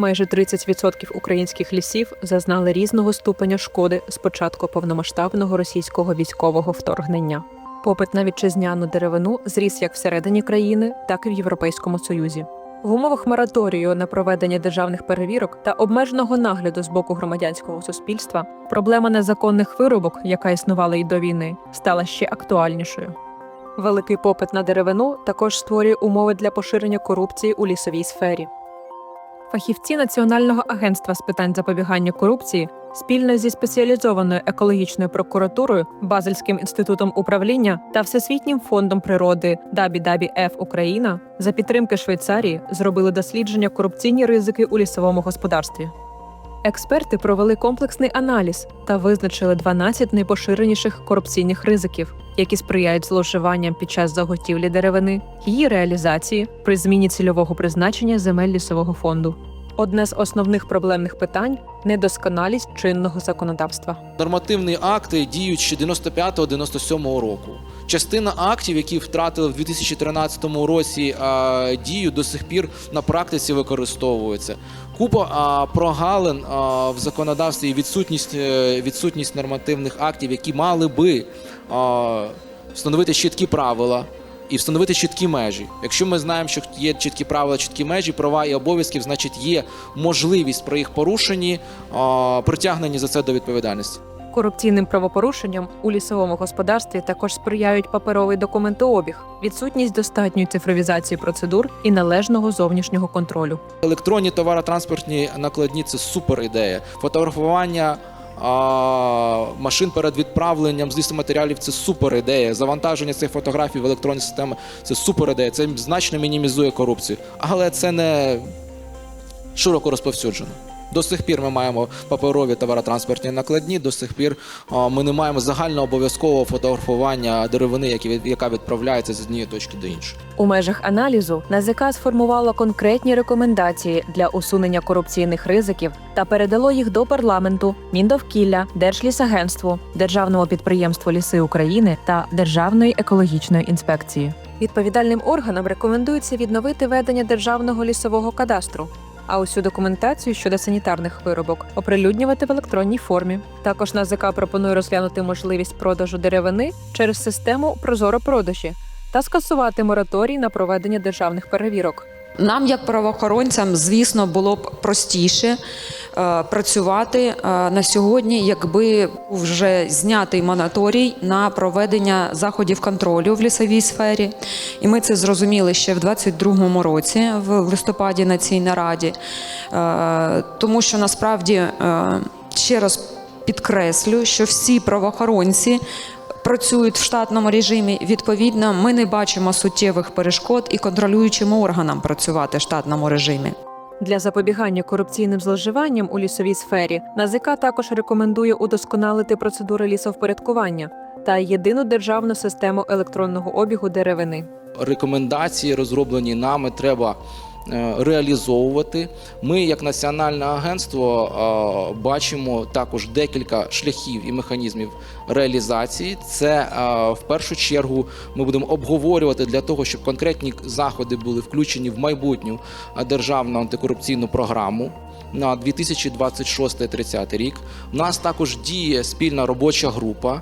майже 30% українських лісів зазнали різного ступеня шкоди з початку повномасштабного російського військового вторгнення. Попит на вітчизняну деревину зріс як всередині країни, так і в Європейському Союзі. В умовах мораторію на проведення державних перевірок та обмеженого нагляду з боку громадянського суспільства проблема незаконних виробок, яка існувала й до війни, стала ще актуальнішою. Великий попит на деревину також створює умови для поширення корупції у лісовій сфері. Фахівці Національного агентства з питань запобігання корупції спільно зі спеціалізованою екологічною прокуратурою, Базельським інститутом управління та Всесвітнім фондом природи WWF Україна за підтримки Швейцарії зробили дослідження корупційні ризики у лісовому господарстві. Експерти провели комплексний аналіз та визначили 12 найпоширеніших корупційних ризиків, які сприяють зловживанням під час заготівлі деревини, її реалізації при зміні цільового призначення земель лісового фонду. Одне з основних проблемних питань недосконалість чинного законодавства. Нормативні акти діють ще 95-97 року. Частина актів, які втратили в 2013 році а, дію, до сих пір на практиці використовуються. Купа а, прогалин а, в законодавстві і відсутність, е, відсутність нормативних актів, які мали би а, встановити чіткі правила. І встановити чіткі межі. Якщо ми знаємо, що є чіткі правила, чіткі межі, права і обов'язків, значить є можливість при їх порушенні а, притягнені за це до відповідальності. Корупційним правопорушенням у лісовому господарстві також сприяють паперовий документообіг, відсутність достатньої цифровізації процедур і належного зовнішнього контролю. Електронні товаротранспортні накладні це супер ідея. Фотографування а, машин перед відправленням з лісоматеріалів це супер ідея. Завантаження цих фотографій в електронні системи це супер ідея. Це значно мінімізує корупцію. Але це не широко розповсюджено. До сих пір ми маємо паперові товаротранспортні накладні. До сих пір ми не маємо загальнообов'язкового фотографування деревини, які яка відправляється з однієї точки до іншої. У межах аналізу НАЗК сформувало конкретні рекомендації для усунення корупційних ризиків та передало їх до парламенту, Міндовкілля, Держлісагентству, Державному підприємству Ліси України та Державної екологічної інспекції. Відповідальним органам рекомендується відновити ведення державного лісового кадастру. А усю документацію щодо санітарних виробок оприлюднювати в електронній формі. Також НАЗК пропонує розглянути можливість продажу деревини через систему Прозоро-продажі та скасувати мораторій на проведення державних перевірок. Нам, як правоохоронцям, звісно, було б простіше працювати е, на сьогодні, якби вже знятий монаторій на проведення заходів контролю в лісовій сфері. І ми це зрозуміли ще в 22-му році, в листопаді на цій нараді, Е, тому що насправді е, ще раз підкреслю, що всі правоохоронці працюють в штатному режимі. Відповідно, ми не бачимо суттєвих перешкод і контролюючим органам працювати в штатному режимі. Для запобігання корупційним зловживанням у лісовій сфері НАЗК також рекомендує удосконалити процедури лісовпорядкування та єдину державну систему електронного обігу деревини. рекомендації, розроблені нами, треба реалізовувати. Ми, як національне агентство, е, бачимо також декілька шляхів і механізмів реалізації. Це е, в першу чергу ми будемо обговорювати для того, щоб конкретні заходи були включені в майбутню е, державну антикорупційну програму. На 2026-30 рік у нас також діє спільна робоча група, е,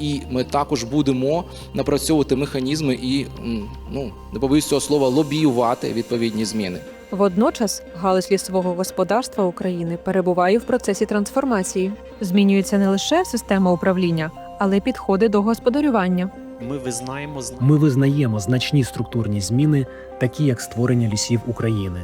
і ми також будемо напрацьовувати механізми і ну не побоюсь цього слова лобіювати відповідні зміни. Водночас галузь лісового господарства України перебуває в процесі трансформації. Змінюється не лише система управління, але й підходи до господарювання. Ми визнаємо зна- Ми визнаємо значні структурні зміни, такі як створення лісів України.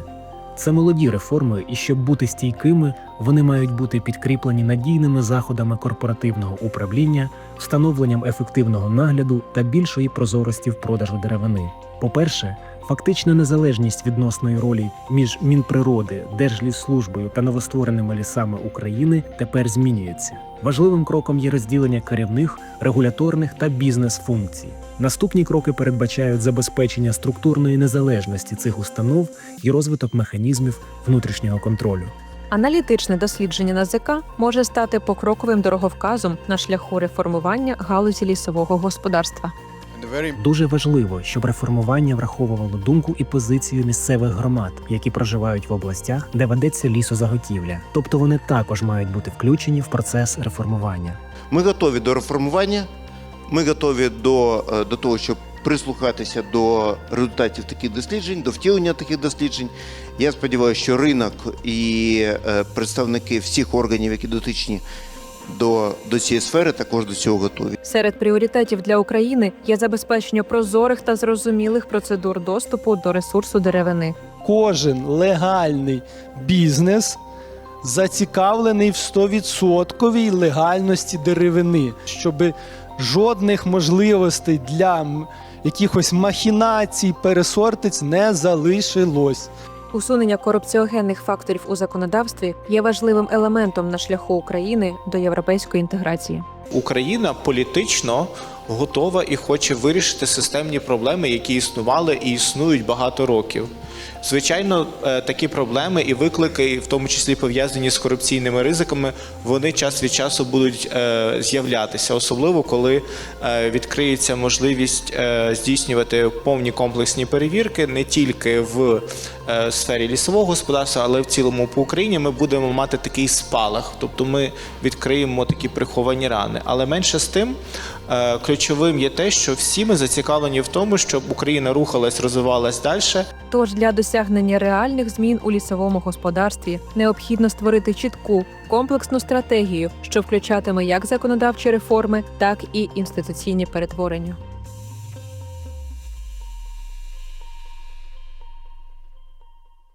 Це молоді реформи, і щоб бути стійкими, вони мають бути підкріплені надійними заходами корпоративного управління, встановленням ефективного нагляду та більшої прозорості в продажу деревини. По-перше, фактична незалежність відносної ролі між Мінприроди, Держлісслужбою та новоствореними лісами України тепер змінюється. Важливим кроком є розділення керівних, регуляторних та бізнес-функцій. Наступні кроки передбачають забезпечення структурної незалежності цих установ і розвиток механізмів внутрішнього контролю. Аналітичне дослідження НАЗК може стати покроковим дороговказом на шляху реформування галузі лісового господарства. Дуже важливо, щоб реформування враховувало думку і позицію місцевих громад, які проживають в областях, де ведеться лісозаготівля. Тобто вони також мають бути включені в процес реформування. Ми готові до реформування, ми готові до, е, до того, щоб прислухатися до результатів таких досліджень, до втілення таких досліджень. Я сподіваюся, що ринок і е, представники всіх органів, які дотичні до, до цієї сфери, також до цього готові. Серед пріоритетів для України є забезпечення прозорих та зрозумілих процедур доступу до ресурсу деревини. кожен легальний бізнес зацікавлений в 100% легальності деревини, щоб жодних можливостей для якихось махінацій, пересортиць не залишилось. Усунення корупціогенних факторів у законодавстві є важливим елементом на шляху України до європейської інтеграції. Україна політично готова і хоче вирішити системні проблеми, які існували і існують багато років. Звичайно, е, такі проблеми і виклики, в тому числі пов'язані з корупційними ризиками, вони час від часу будуть е, з'являтися, особливо коли е, відкриється можливість здійснювати повні комплексні перевірки не тільки в е, сфері лісового господарства, але в цілому по Україні ми будемо мати такий спалах, тобто ми відкриємо такі приховані рани. Але менше з тим, е, ключовим є те, що всі ми зацікавлені в тому, щоб Україна рухалась, розвивалась далі. Тож для досягнення реальних змін у лісовому господарстві необхідно створити чітку комплексну стратегію, що включатиме як законодавчі реформи, так і інституційні перетворення.